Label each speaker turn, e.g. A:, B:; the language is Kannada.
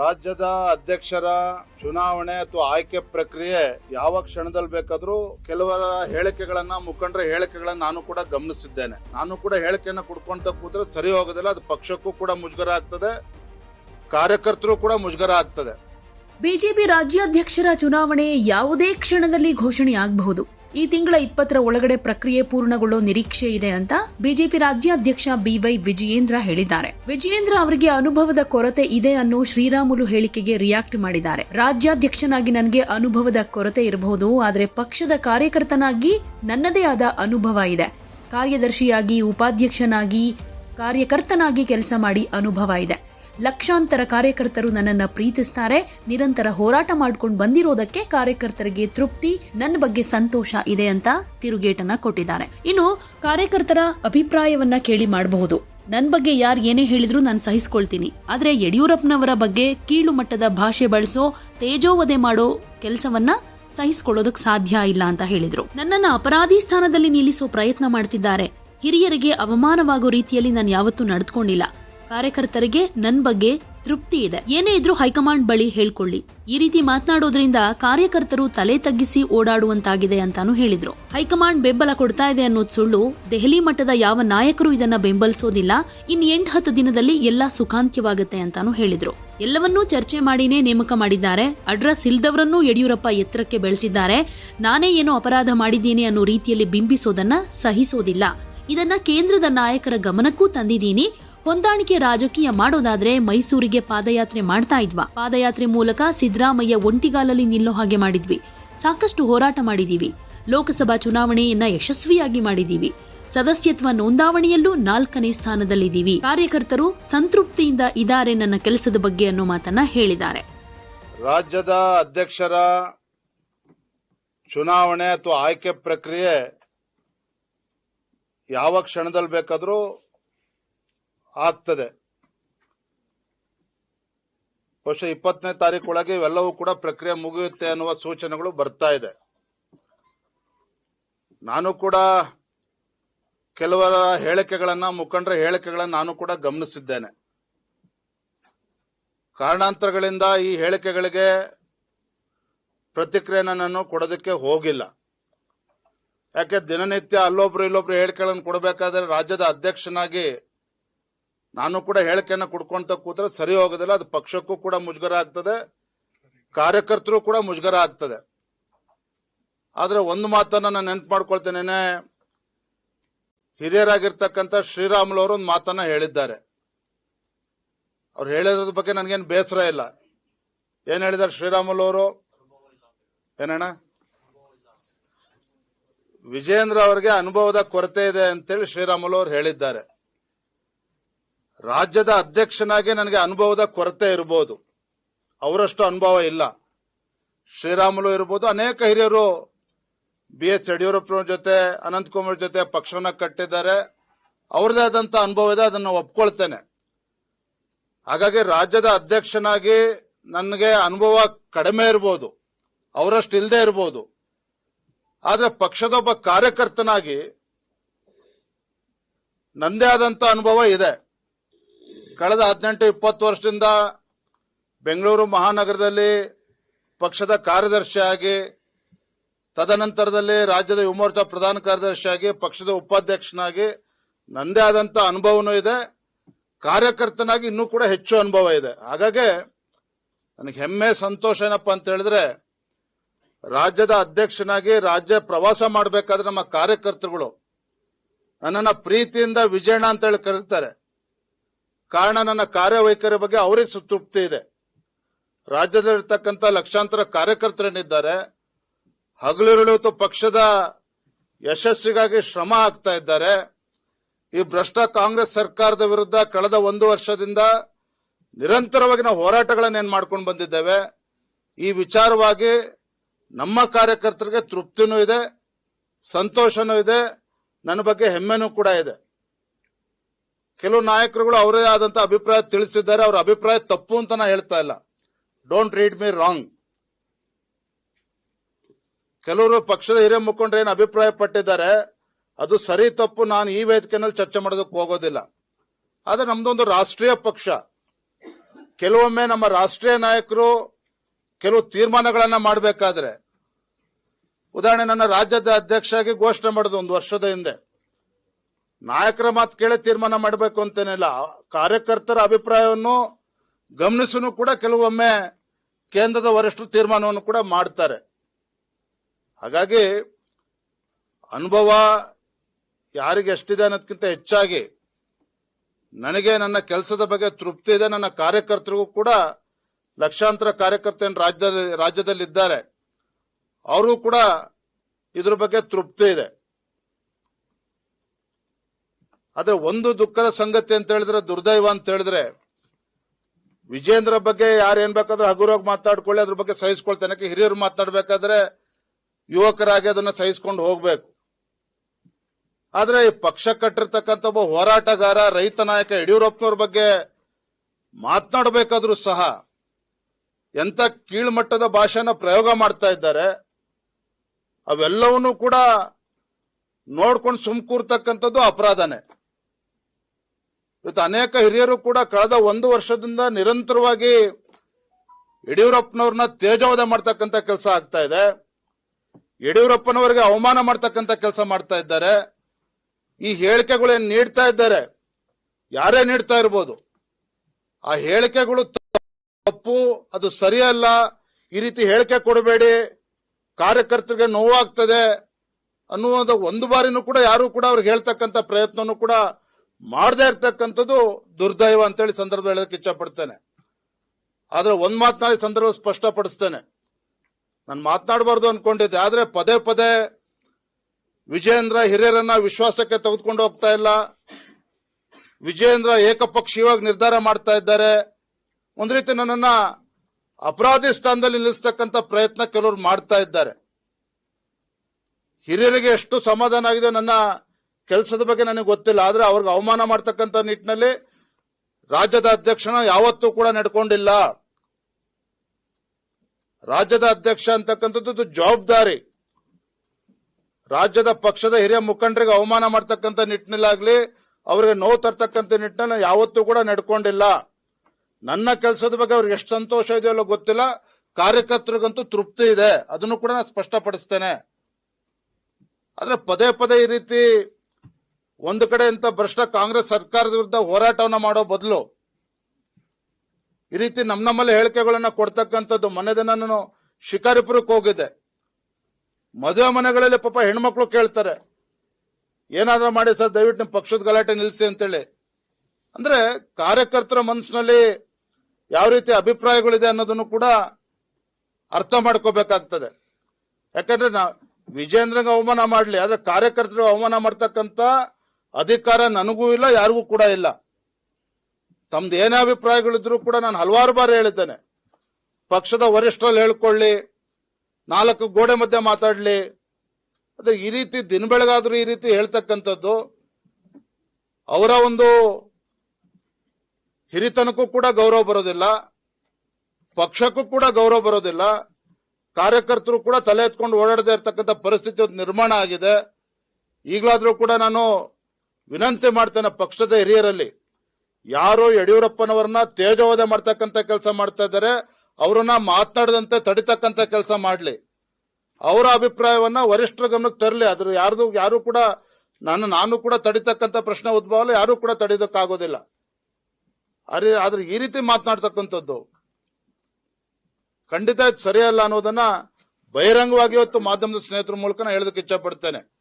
A: ರಾಜ್ಯದ ಅಧ್ಯಕ್ಷರ ಚುನಾವಣೆ ಅಥವಾ ಆಯ್ಕೆ ಪ್ರಕ್ರಿಯೆ ಯಾವ ಕ್ಷಣದಲ್ಲಿ ಬೇಕಾದ್ರೂ ಕೆಲವರ ಹೇಳಿಕೆಗಳನ್ನ, ಮುಖಂಡರ ಹೇಳಿಕೆಗಳನ್ನ ನಾನು ಕೂಡ ಗಮನಿಸಿದ್ದೇನೆ. ನಾನು ಕೂಡ ಹೇಳಿಕೆಯನ್ನ ಕುಡ್ಕೊಂತ ಕೂತ್ರೆ ಸರಿ ಹೋಗೋದಿಲ್ಲ, ಅದು ಪಕ್ಷಕ್ಕೂ ಕೂಡ ಮುಜುಗರ ಆಗ್ತದೆ, ಕಾರ್ಯಕರ್ತರು ಕೂಡ ಮುಜುಗರ ಆಗ್ತದೆ.
B: ಬಿಜೆಪಿ ರಾಜ್ಯಾಧ್ಯಕ್ಷರ ಚುನಾವಣೆ ಯಾವುದೇ ಕ್ಷಣದಲ್ಲಿ ಘೋಷಣೆಯಾಗಬಹುದು. ಈ ತಿಂಗಳ ಇಪ್ಪತ್ತರ ಒಳಗಡೆ ಪ್ರಕ್ರಿಯೆ ಪೂರ್ಣಗೊಳ್ಳೋ ನಿರೀಕ್ಷೆ ಇದೆ ಅಂತ ಬಿಜೆಪಿ ರಾಜ್ಯಾಧ್ಯಕ್ಷ ಬಿವೈ ವಿಜಯೇಂದ್ರ ಹೇಳಿದ್ದಾರೆ. ವಿಜಯೇಂದ್ರ ಅವರಿಗೆ ಅನುಭವದ ಕೊರತೆ ಇದೆ ಅನ್ನೋ ಶ್ರೀರಾಮುಲು ಹೇಳಿಕೆಗೆ ರಿಯಾಕ್ಟ್ ಮಾಡಿದ್ದಾರೆ. ರಾಜ್ಯಾಧ್ಯಕ್ಷನಾಗಿ ನನಗೆ ಅನುಭವದ ಕೊರತೆ ಇರಬಹುದು, ಆದರೆ ಪಕ್ಷದ ಕಾರ್ಯಕರ್ತನಾಗಿ ನನ್ನದೇ ಆದ ಅನುಭವ ಇದೆ. ಕಾರ್ಯದರ್ಶಿಯಾಗಿ, ಉಪಾಧ್ಯಕ್ಷನಾಗಿ, ಕಾರ್ಯಕರ್ತನಾಗಿ ಕೆಲಸ ಮಾಡಿ ಅನುಭವ ಇದೆ. ಲಕ್ಷಾಂತರ ಕಾರ್ಯಕರ್ತರು ನನ್ನನ್ನ ಪ್ರೀತಿಸ್ತಾರೆ, ನಿರಂತರ ಹೋರಾಟ ಮಾಡ್ಕೊಂಡು ಬಂದಿರೋದಕ್ಕೆ ಕಾರ್ಯಕರ್ತರಿಗೆ ತೃಪ್ತಿ ನನ್ನ ಬಗ್ಗೆ ಸಂತೋಷ ಇದೆ ಅಂತ ತಿರುಗೇಟನ್ನ ಕೊಟ್ಟಿದ್ದಾರೆ. ಇನ್ನು ಕಾರ್ಯಕರ್ತರ ಅಭಿಪ್ರಾಯವನ್ನ ಕೇಳಿ ಮಾಡಬಹುದು. ನನ್ನ ಬಗ್ಗೆ ಯಾರು ಏನೇ ಹೇಳಿದ್ರು ನಾನು ಸಹಿಸ್ಕೊಳ್ತೀನಿ. ಆದರೆ ಯಡಿಯೂರಪ್ಪನವರ ಬಗ್ಗೆ ಕೀಳು ಮಟ್ಟದ ಭಾಷೆ ಬಳಸೋ, ತೇಜೋವಧೆ ಮಾಡೋ ಕೆಲಸವನ್ನ ಸಹಿಸ್ಕೊಳ್ಳೋದಕ್ಕೆ ಸಾಧ್ಯ ಇಲ್ಲ ಅಂತ ಹೇಳಿದ್ರು. ನನ್ನನ್ನ ಅಪರಾಧಿ ಸ್ಥಾನದಲ್ಲಿ ನಿಲ್ಲಿಸೋ ಪ್ರಯತ್ನ ಮಾಡ್ತಿದ್ದಾರೆ. ಹಿರಿಯರಿಗೆ ಅವಮಾನವಾಗೋ ರೀತಿಯಲ್ಲಿ ನಾನು ಯಾವತ್ತೂ ನಡೆದುಕೊಂಡಿಲ್ಲ. ಕಾರ್ಯಕರ್ತರಿಗೆ ನನ್ನ ಬಗ್ಗೆ ತೃಪ್ತಿ ಇದೆ. ಏನೇ ಇದ್ರೂ ಹೈಕಮಾಂಡ್ ಬಳಿ ಹೇಳ್ಕೊಳ್ಳಿ. ಈ ರೀತಿ ಮಾತನಾಡೋದ್ರಿಂದ ಕಾರ್ಯಕರ್ತರು ತಲೆ ತಗ್ಗಿಸಿ ಓಡಾಡುವಂತಾಗಿದೆ ಅಂತಾನು ಹೇಳಿದ್ರು. ಹೈಕಮಾಂಡ್ ಬೆಂಬಲ ಕೊಡ್ತಾ ಇದೆ ಅನ್ನೋದು ಸುಳ್ಳು ದೆಹಲಿ ಮಟ್ಟದ ಯಾವ ನಾಯಕರು ಇದನ್ನ ಬೆಂಬಲಿಸೋದಿಲ್ಲ. ಇನ್ ಎಂಟು ಹತ್ತು ದಿನದಲ್ಲಿ ಎಲ್ಲ ಸುಖಾಂತ್ಯವಾಗುತ್ತೆ ಅಂತಾನು ಹೇಳಿದ್ರು. ಎಲ್ಲವನ್ನೂ ಚರ್ಚೆ ಮಾಡಿನೇ ನೇಮಕ ಮಾಡಿದ್ದಾರೆ. ಅಡ್ರೆಸ್ ಇಲ್ದವರನ್ನೂ ಯಡಿಯೂರಪ್ಪ ಎತ್ತರಕ್ಕೆ ಬೆಳೆಸಿದ್ದಾರೆ. ನಾನೇ ಏನೋ ಅಪರಾಧ ಮಾಡಿದ್ದೀನಿ ಅನ್ನೋ ರೀತಿಯಲ್ಲಿ ಬಿಂಬಿಸೋದನ್ನ ಸಹಿಸೋದಿಲ್ಲ. ಇದನ್ನ ಕೇಂದ್ರದ ನಾಯಕರ ಗಮನಕ್ಕೂ ತಂದಿದ್ದೀನಿ. ಹೊಂದಾಣಿಕೆ ರಾಜಕೀಯ ಮಾಡೋದಾದ್ರೆ ಮೈಸೂರಿಗೆ ಪಾದಯಾತ್ರೆ ಮಾಡ್ತಾ ಇದ್ವಾ. ಪಾದಯಾತ್ರೆ ಮೂಲಕ ಸಿದ್ದರಾಮಯ್ಯ ಒಂಟಿಗಾಲಲ್ಲಿ ನಿಲ್ಲೋ ಹಾಗೆ ಮಾಡಿದ್ವಿ. ಸಾಕಷ್ಟು ಹೋರಾಟ ಮಾಡಿದೀವಿ. ಲೋಕಸಭಾ ಚುನಾವಣೆಯನ್ನ ಯಶಸ್ವಿಯಾಗಿ ಮಾಡಿದ್ದೀವಿ ಸದಸ್ಯತ್ವ ನೋಂದಾವಣಿಯಲ್ಲೂ ನಾಲ್ಕನೇ ಸ್ಥಾನದಲ್ಲಿದ್ದೀವಿ. ಕಾರ್ಯಕರ್ತರು ಸಂತೃಪ್ತಿಯಿಂದ ಇದ್ದಾರೆ ನನ್ನ ಕೆಲಸದ ಬಗ್ಗೆ ಅನ್ನೋ ಮಾತನ್ನ ಹೇಳಿದ್ದಾರೆ.
A: ರಾಜ್ಯದ ಅಧ್ಯಕ್ಷರ ಚುನಾವಣೆ ಅಥವಾ ಆಯ್ಕೆ ಪ್ರಕ್ರಿಯೆ ಯಾವ ಕ್ಷಣದಲ್ಲಿ ಬೇಕಾದ್ರೂ ಆಗ್ತದೆ. ವರ್ಷ ಇಪ್ಪತ್ತನೇ ತಾರೀಕೊಳಗೆ ಇವೆಲ್ಲವೂ ಕೂಡ ಪ್ರಕ್ರಿಯೆ ಮುಗಿಯುತ್ತೆ ಅನ್ನುವ ಸೂಚನೆಗಳು ಬರ್ತಾ ಇದೆ. ನಾನು ಕೂಡ ಕೆಲವರ ಹೇಳಿಕೆಗಳನ್ನ, ಮುಖಂಡರ ಹೇಳಿಕೆಗಳನ್ನ ನಾನು ಕೂಡ ಗಮನಿಸಿದ್ದೇನೆ. ಕಾರಣಾಂತರಗಳಿಂದ ಈ ಹೇಳಿಕೆಗಳಿಗೆ ಪ್ರತಿಕ್ರಿಯೆನ ನಾನು ಕೊಡೋದಕ್ಕೆ ಹೋಗಿಲ್ಲ. ಯಾಕೆ ದಿನನಿತ್ಯ ಅಲ್ಲೊಬ್ರು ಇಲ್ಲೊಬ್ರು ಹೇಳಿಕೆಗಳನ್ನು ಕೊಡಬೇಕಾದ್ರೆ ರಾಜ್ಯದ ಅಧ್ಯಕ್ಷನಾಗಿ ನಾನು ಕೂಡ ಹೇಳಿಕೆಯನ್ನ ಕೊಡ್ಕೊಂತ ಕೂತ್ರೆ ಸರಿ ಹೋಗೋದಿಲ್ಲ, ಅದು ಪಕ್ಷಕ್ಕೂ ಕೂಡ ಮುಜುಗರ ಆಗ್ತದೆ, ಕಾರ್ಯಕರ್ತರು ಕೂಡ ಮುಜುಗರ ಆಗ್ತದೆ. ಆದ್ರೆ ಒಂದು ಮಾತನ್ನ ನಾನು ನೆನ್ಪು ಮಾಡ್ಕೊಳ್ತೇನೆ ಹಿರಿಯರಾಗಿರ್ತಕ್ಕಂಥ ಶ್ರೀರಾಮುಲು ಅವರು ಒಂದು ಮಾತನ್ನ ಹೇಳಿದ್ದಾರೆ. ಅವ್ರು ಹೇಳಿದ್ರ ಬಗ್ಗೆ ನನಗೇನು ಬೇಸರ ಇಲ್ಲ. ಏನ್ ಹೇಳಿದಾರೆ ಶ್ರೀರಾಮುಲು ಅವರು? ಏನಣ್ಣ? ವಿಜೇಂದ್ರ ಅವರಿಗೆ ಅನುಭವದ ಕೊರತೆ ಇದೆ ಅಂತೇಳಿ ಶ್ರೀರಾಮುಲು ಅವ್ರು ಹೇಳಿದ್ದಾರೆ. ರಾಜ್ಯದ ಅಧ್ಯಕ್ಷನಾಗಿ ನನಗೆ ಅನುಭವದ ಕೊರತೆ ಇರಬಹುದು ಅವರಷ್ಟು ಅನುಭವ ಇಲ್ಲ. ಶ್ರೀರಾಮುಲು ಇರಬಹುದು ಅನೇಕ ಹಿರಿಯರು ಬಿ ಎಸ್ ಯಡಿಯೂರಪ್ಪನವ್ರ ಜೊತೆ ಅನಂತಕುಮಾರ್ ಜೊತೆ ಪಕ್ಷವನ್ನ ಕಟ್ಟಿದ್ದಾರೆ. ಅವ್ರದೇ ಆದಂತ ಅನುಭವ ಇದೆ, ಅದನ್ನು ಒಪ್ಕೊಳ್ತೇನೆ. ಹಾಗಾಗಿ ರಾಜ್ಯದ ಅಧ್ಯಕ್ಷನಾಗಿ ನನಗೆ ಅನುಭವ ಕಡಿಮೆ ಇರಬಹುದು ಅವರಷ್ಟು ಇಲ್ಲದೆ ಇರಬಹುದು ಆದ್ರೆ ಪಕ್ಷದೊಬ್ಬ ಕಾರ್ಯಕರ್ತನಾಗಿ ನಂದೇ ಆದಂತ ಅನುಭವ ಇದೆ. ಕಳೆದ ಹದಿನೆಂಟು, ಇಪ್ಪತ್ತು ವರ್ಷದಿಂದ ಬೆಂಗಳೂರು ಮಹಾನಗರದಲ್ಲಿ ಪಕ್ಷದ ಕಾರ್ಯದರ್ಶಿಯಾಗಿ, ತದನಂತರದಲ್ಲಿ ರಾಜ್ಯದ ಯುವ ಮೋರ್ಚಾ ಪ್ರಧಾನ ಕಾರ್ಯದರ್ಶಿಯಾಗಿ, ಪಕ್ಷದ ಉಪಾಧ್ಯಕ್ಷನಾಗಿ ನಂದೇ ಆದಂತ ಅನುಭವನೂ ಇದೆ. ಕಾರ್ಯಕರ್ತನಾಗಿ ಇನ್ನೂ ಕೂಡ ಹೆಚ್ಚು ಅನುಭವ ಇದೆ. ಹಾಗಾಗಿ ನನಗೆ ಹೆಮ್ಮೆ, ಸಂತೋಷ ಏನಪ್ಪ ಅಂತ ಹೇಳಿದ್ರೆ, ರಾಜ್ಯದ ಅಧ್ಯಕ್ಷನಾಗಿ ರಾಜ್ಯ ಪ್ರವಾಸ ಮಾಡಬೇಕಾದ್ರೆ ನಮ್ಮ ಕಾರ್ಯಕರ್ತರುಗಳು ನನ್ನನ್ನು ಪ್ರೀತಿಯಿಂದ ವಿಜಯಣ್ಣ ಅಂತ ಹೇಳಿ ಕರೀತಾರೆ ಕಾರಣ ನನ್ನ ಕಾರ್ಯವೈಖರಿ ಬಗ್ಗೆ ಅವರಿಗೆ ಸುತೃಪ್ತಿ ಇದೆ. ರಾಜ್ಯದಲ್ಲಿರ್ತಕ್ಕಂಥ ಲಕ್ಷಾಂತರ ಕಾರ್ಯಕರ್ತರೇನಿದ್ದಾರೆ, ಹಗಲಿರುಳು ಪಕ್ಷದ ಯಶಸ್ಸಿಗಾಗಿ ಶ್ರಮ ಆಗ್ತಾ ಇದ್ದಾರೆ. ಈ ಭ್ರಷ್ಟ ಕಾಂಗ್ರೆಸ್ ಸರ್ಕಾರದ ವಿರುದ್ಧ ಕಳೆದ ಒಂದು ವರ್ಷದಿಂದ ನಿರಂತರವಾಗಿ ನಾವು ಹೋರಾಟಗಳನ್ನೇನು ಮಾಡ್ಕೊಂಡು ಬಂದಿದ್ದೇವೆ, ಈ ವಿಚಾರವಾಗಿ ನಮ್ಮ ಕಾರ್ಯಕರ್ತರಿಗೆ ತೃಪ್ತಿನೂ ಇದೆ, ಸಂತೋಷನೂ ಇದೆ, ನನ್ನ ಬಗ್ಗೆ ಹೆಮ್ಮೆನೂ ಕೂಡ ಇದೆ. ಕೆಲವು ನಾಯಕರುಗಳು ಅವರೇ ಆದಂತ ಅಭಿಪ್ರಾಯ ತಿಳಿಸಿದ್ದಾರೆ. ಅವರ ಅಭಿಪ್ರಾಯ ತಪ್ಪು ಅಂತ ನಾ ಹೇಳ್ತಾ ಇಲ್ಲ. ಡೋಂಟ್ ರೀಡ್ ಮೀ ರಾಂಗ್ ಕೆಲವರು ಪಕ್ಷದ ಹಿರಿಯ ಮುಖಂಡರು ಏನು ಅಭಿಪ್ರಾಯ ಪಟ್ಟಿದ್ದಾರೆ, ಅದು ಸರಿ ತಪ್ಪು, ನಾನು ಈ ವೇದಿಕೆನಲ್ಲಿ ಚರ್ಚೆ ಮಾಡೋದಕ್ಕೆ ಹೋಗೋದಿಲ್ಲ. ಆದ್ರೆ ನಮ್ದೊಂದು ರಾಷ್ಟ್ರೀಯ ಪಕ್ಷ. ಕೆಲವೊಮ್ಮೆ ನಮ್ಮ ರಾಷ್ಟ್ರೀಯ ನಾಯಕರು ಕೆಲವು ತೀರ್ಮಾನಗಳನ್ನ ಮಾಡಬೇಕಾದ್ರೆ, ಉದಾಹರಣೆ, ನನ್ನ ರಾಜ್ಯದ ಅಧ್ಯಕ್ಷರಾಗಿ ಘೋಷಣೆ ಮಾಡೋದು ಒಂದು ವರ್ಷದ ಹಿಂದೆ. ನಾಯಕರ ಮಾತು ಕೇಳಿ ತೀರ್ಮಾನ ಮಾಡಬೇಕು ಅಂತೇನಿಲ್ಲ. ಕಾರ್ಯಕರ್ತರ ಅಭಿಪ್ರಾಯವನ್ನು ಗಮನಿಸನು ಕೂಡ ಕೆಲವೊಮ್ಮೆ ಕೇಂದ್ರದ ವರಿಷ್ಠರು ತೀರ್ಮಾನವನ್ನು ಕೂಡ ಮಾಡ್ತಾರೆ. ಹಾಗಾಗಿ ಅನುಭವ ಯಾರಿಗೆ ಎಷ್ಟಿದೆ ಅನ್ನೋದಕ್ಕಿಂತ ಹೆಚ್ಚಾಗಿ ನನಗೆ ನನ್ನ ಕೆಲಸದ ಬಗ್ಗೆ ತೃಪ್ತಿ ಇದೆ. ನನ್ನ ಕಾರ್ಯಕರ್ತರಿಗೂ ಕೂಡ ಲಕ್ಷಾಂತರ ಕಾರ್ಯಕರ್ತರು ರಾಜ್ಯದಲ್ಲಿ, ರಾಜ್ಯದಲ್ಲಿದ್ದಾರೆ. ಅವರು ಕೂಡ ಇದ್ರ ಬಗ್ಗೆ ತೃಪ್ತಿ ಇದೆ. ಆದ್ರೆ ಒಂದು ದುಃಖದ ಸಂಗತಿ ಅಂತ ಹೇಳಿದ್ರೆ, ದುರ್ದೈವ ಅಂತ ಹೇಳಿದ್ರೆ, ವಿಜೇಂದ್ರ ಬಗ್ಗೆ ಯಾರು ಏನ್ ಬೇಕಾದ್ರೂ ಹಗುರವಾಗಿ ಮಾತಾಡ್ಕೊಳ್ಳಿ, ಅದ್ರ ಬಗ್ಗೆ ಸಹಿಸ್ಕೊಳ್ತಾನೆ. ಹಿರಿಯರು ಮಾತಾಡ್ಬೇಕಾದ್ರೆ ಯುವಕರಾಗಿ ಅದನ್ನ ಸಹಿಸ್ಕೊಂಡು ಹೋಗ್ಬೇಕು. ಆದ್ರೆ ಈ ಪಕ್ಷ ಕಟ್ಟಿರ್ತಕ್ಕಂಥ ಒಬ್ಬ ಹೋರಾಟಗಾರ, ರೈತ ನಾಯಕ ಯಡಿಯೂರಪ್ಪನವ್ರ ಬಗ್ಗೆ ಮಾತನಾಡಬೇಕಾದ್ರೂ ಸಹ ಎಂತ ಕೀಳ್ಮಟ್ಟದ ಭಾಷೆನ ಪ್ರಯೋಗ ಮಾಡ್ತಾ ಇದ್ದಾರೆ, ಅವೆಲ್ಲವನ್ನೂ ಕೂಡ ನೋಡ್ಕೊಂಡು ಸುಮ್ಕೂರ್ತಕ್ಕಂಥದ್ದು ಅಪರಾಧನೇ. ಇವತ್ತು ಅನೇಕ ಹಿರಿಯರು ಕೂಡ ಕಳೆದ ಒಂದು ವರ್ಷದಿಂದ ನಿರಂತರವಾಗಿ ಯಡಿಯೂರಪ್ಪನವ್ರನ್ನ ತೇಜವಾದ ಮಾಡ್ತಕ್ಕಂಥ ಕೆಲಸ ಆಗ್ತಾ ಇದೆ. ಯಡಿಯೂರಪ್ಪನವರಿಗೆ ಅವಮಾನ ಮಾಡ್ತಕ್ಕಂಥ ಕೆಲಸ ಮಾಡ್ತಾ ಇದ್ದಾರೆ. ಈ ಹೇಳಿಕೆಗಳು ಏನ್ ನೀಡ್ತಾ ಇದ್ದಾರೆ? ಯಾರೇ ನೀಡ್ತಾ ಇರ್ಬೋದು. ಆ ಹೇಳಿಕೆಗಳು ತಪ್ಪು, ಅದು ಸರಿಯಲ್ಲ. ಈ ರೀತಿ ಹೇಳಿಕೆ ಕೊಡಬೇಡಿ. ಕಾರ್ಯಕರ್ತರಿಗೆ ನೋವಾಗ್ತದೆ ಅನ್ನುವಂಥ ಒಂದು ಬಾರಿನೂ ಕೂಡ ಯಾರು ಕೂಡ ಅವ್ರಿಗೆ ಹೇಳ್ತಕ್ಕಂಥ ಪ್ರಯತ್ನನೂ ಕೂಡ ಮಾಡದೇ ಇರ್ತಕ್ಕಂಥದ್ದು ದುರ್ದೈವ ಅಂತೇಳಿ ಸಂದರ್ಭ ಹೇಳೋದಕ್ಕೆ ಇಚ್ಛಪಡ್ತೇನೆ. ಆದ್ರೆ ಒಂದ್ ಮಾತನಾಡಿ ಸಂದರ್ಭ ಸ್ಪಷ್ಟಪಡಿಸ್ತೇನೆ. ನಾನು ಮಾತನಾಡಬಾರ್ದು ಅನ್ಕೊಂಡಿದ್ದೆ. ಆದ್ರೆ ಪದೇ ಪದೇ ವಿಜಯೇಂದ್ರ ಹಿರಿಯರನ್ನ ವಿಶ್ವಾಸಕ್ಕೆ ತೆಗೆದುಕೊಂಡು ಹೋಗ್ತಾ ಇಲ್ಲ. ವಿಜಯೇಂದ್ರ ಏಕಪಕ್ಷೀಯವಾಗಿ ನಿರ್ಧಾರ ಮಾಡ್ತಾ ಇದ್ದಾರೆ. ಒಂದ್ ರೀತಿ ನನ್ನನ್ನ ಅಪರಾಧಿ ಸ್ಥಾನದಲ್ಲಿ ನಿಲ್ಲಿಸ್ತಕ್ಕಂಥ ಪ್ರಯತ್ನ ಕೆಲವರು ಮಾಡ್ತಾ ಇದ್ದಾರೆ. ಹಿರಿಯರಿಗೆ ಎಷ್ಟು ಸಮಾಧಾನ ಆಗಿದೆ ನನ್ನ ಕೆಲಸದ ಬಗ್ಗೆ ನನಗೆ ಗೊತ್ತಿಲ್ಲ, ಆದ್ರೆ ಅವ್ರಿಗೆ ಅವಮಾನ ಮಾಡ್ತಕ್ಕಂಥ ನಿಟ್ಟಿನಲ್ಲಿ ರಾಜ್ಯದ ಅಧ್ಯಕ್ಷನ ಯಾವತ್ತೂ ಕೂಡ ನಡ್ಕೊಂಡಿಲ್ಲ. ರಾಜ್ಯದ ಅಧ್ಯಕ್ಷ ಅಂತಕ್ಕಂಥದ್ದು ಜವಾಬ್ದಾರಿ. ರಾಜ್ಯದ ಪಕ್ಷದ ಹಿರಿಯ ಮುಖಂಡರಿಗೆ ಅವಮಾನ ಮಾಡ್ತಕ್ಕಂಥ ನಿಟ್ಟಿನಲ್ಲಾಗ್ಲಿ ಅವರಿಗೆ ನೋವು ತರ್ತಕ್ಕಂಥ ನಿಟ್ಟಿನಲ್ಲಿ ಯಾವತ್ತೂ ಕೂಡ ನಡ್ಕೊಂಡಿಲ್ಲ. ನನ್ನ ಕೆಲಸದ ಬಗ್ಗೆ ಅವ್ರಿಗೆ ಎಷ್ಟು ಸಂತೋಷ ಇದೆಯಲ್ಲೋ ಗೊತ್ತಿಲ್ಲ. ಕಾರ್ಯಕರ್ತರಿಗಂತೂ ತೃಪ್ತಿ ಇದೆ. ಅದನ್ನು ಕೂಡ ನಾನು ಸ್ಪಷ್ಟಪಡಿಸ್ತೇನೆ. ಆದ್ರೆ ಪದೇ ಪದೇ ಈ ರೀತಿ ಒಂದು ಕಡೆ ಅಂತ ಭ್ರಷ್ಟ ಕಾಂಗ್ರೆಸ್ ಸರ್ಕಾರದ ವಿರುದ್ಧ ಹೋರಾಟವನ್ನ ಮಾಡೋ ಬದಲು ಈ ರೀತಿ ನಮ್ಮ ನಮ್ಮಲ್ಲಿ ಹೇಳಿಕೆಗಳನ್ನ ಕೊಡ್ತಕ್ಕಂಥದ್ದು ಮನೆ ದಿನ ಶಿಕಾರಿಪುರಕ್ಕೆ ಹೋಗಿದೆ ಮದುವೆ ಮನೆಗಳಲ್ಲಿ ಪಾಪ ಹೆಣ್ಮಕ್ಳು ಕೇಳ್ತಾರೆ, ಏನಾದ್ರೂ ಮಾಡಿ ಸರ್, ದಯವಿಟ್ಟು ನಿಮ್ಮ ಪಕ್ಷದ ಗಲಾಟೆ ನಿಲ್ಲಿಸಿ ಅಂತೇಳಿ. ಅಂದ್ರೆ ಕಾರ್ಯಕರ್ತರ ಮನಸ್ಸಿನಲ್ಲಿ ಯಾವ ರೀತಿ ಅಭಿಪ್ರಾಯಗಳಿದೆ ಅನ್ನೋದನ್ನು ಕೂಡ ಅರ್ಥ ಮಾಡ್ಕೋಬೇಕಾಗ್ತದೆ. ಯಾಕಂದ್ರೆ ನಾ ವಿಜೇಂದ್ರಂಗ ಅವಮಾನ ಮಾಡ್ಲಿ, ಆದ್ರೆ ಕಾರ್ಯಕರ್ತರು ಅವಮಾನ ಮಾಡ್ತಕ್ಕಂತ ಅಧಿಕಾರ ನನಗೂ ಇಲ್ಲ, ಯಾರಿಗೂ ಕೂಡ ಇಲ್ಲ. ತಮ್ದು ಏನೇ ಅಭಿಪ್ರಾಯಗಳಿದ್ರು ಕೂಡ ನಾನು ಹಲವಾರು ಬಾರಿ ಹೇಳಿದ್ದೇನೆ. ಪಕ್ಷದ ವರಿಷ್ಠರಲ್ಲಿ ಹೇಳ್ಕೊಳ್ಳಿ, ನಾಲ್ಕು ಗೋಡೆ ಮಧ್ಯೆ ಮಾತಾಡ್ಲಿ. ಅದೇ ಈ ರೀತಿ ದಿನ ಬೆಳಗಾದ್ರೂ ಈ ರೀತಿ ಹೇಳ್ತಕ್ಕಂಥದ್ದು, ಅವರ ಒಂದು ಹಿರಿತನಕ್ಕೂ ಕೂಡ ಗೌರವ ಬರೋದಿಲ್ಲ, ಪಕ್ಷಕ್ಕೂ ಕೂಡ ಗೌರವ ಬರೋದಿಲ್ಲ. ಕಾರ್ಯಕರ್ತರು ಕೂಡ ತಲೆ ಎತ್ಕೊಂಡು ಓಡಾಡದೇ ಇರತಕ್ಕಂಥ ಪರಿಸ್ಥಿತಿ ನಿರ್ಮಾಣ ಆಗಿದೆ. ಈಗಲಾದ್ರೂ ಕೂಡ ನಾನು ವಿನಂತಿ ಮಾಡ್ತೇನೆ ಪಕ್ಷದ ಹಿರಿಯರಲ್ಲಿ. ಯಾರು ಯಡಿಯೂರಪ್ಪನವರನ್ನ ತೇಜೋವಧೆ ಮಾಡ್ತಕ್ಕಂಥ ಕೆಲಸ ಮಾಡ್ತಾ ಇದ್ದಾರೆ, ಅವರನ್ನ ಮಾತನಾಡದಂತೆ ತಡಿತಕ್ಕಂಥ ಕೆಲಸ ಮಾಡ್ಲಿ. ಅವರ ಅಭಿಪ್ರಾಯವನ್ನ ವರಿಷ್ಠರ ಗಮನಕ್ಕೆ ತರಲಿ. ಅದ್ರ ಯಾರ್ದು, ಯಾರು ಕೂಡ ನಾನು ನಾನು ಕೂಡ ತಡಿತಕ್ಕಂತ ಪ್ರಶ್ನೆ ಉದ್ಭವ ಅಲ್ಲ, ಯಾರು ಕೂಡ ತಡಿದಕ್ಕಾಗೋದಿಲ್ಲ ಅರೆ, ಆದ್ರೆ ಈ ರೀತಿ ಮಾತನಾಡ್ತಕ್ಕಂಥದ್ದು ಖಂಡಿತ ಸರಿಯಲ್ಲ ಅನ್ನೋದನ್ನ ಬಹಿರಂಗವಾಗಿ ಇವತ್ತು ಮಾಧ್ಯಮದ ಸ್ನೇಹಿತರ ಮೂಲಕ ನಾನು ಹೇಳೋದಕ್ಕೆ ಇಚ್ಛಪಡ್ತೇನೆ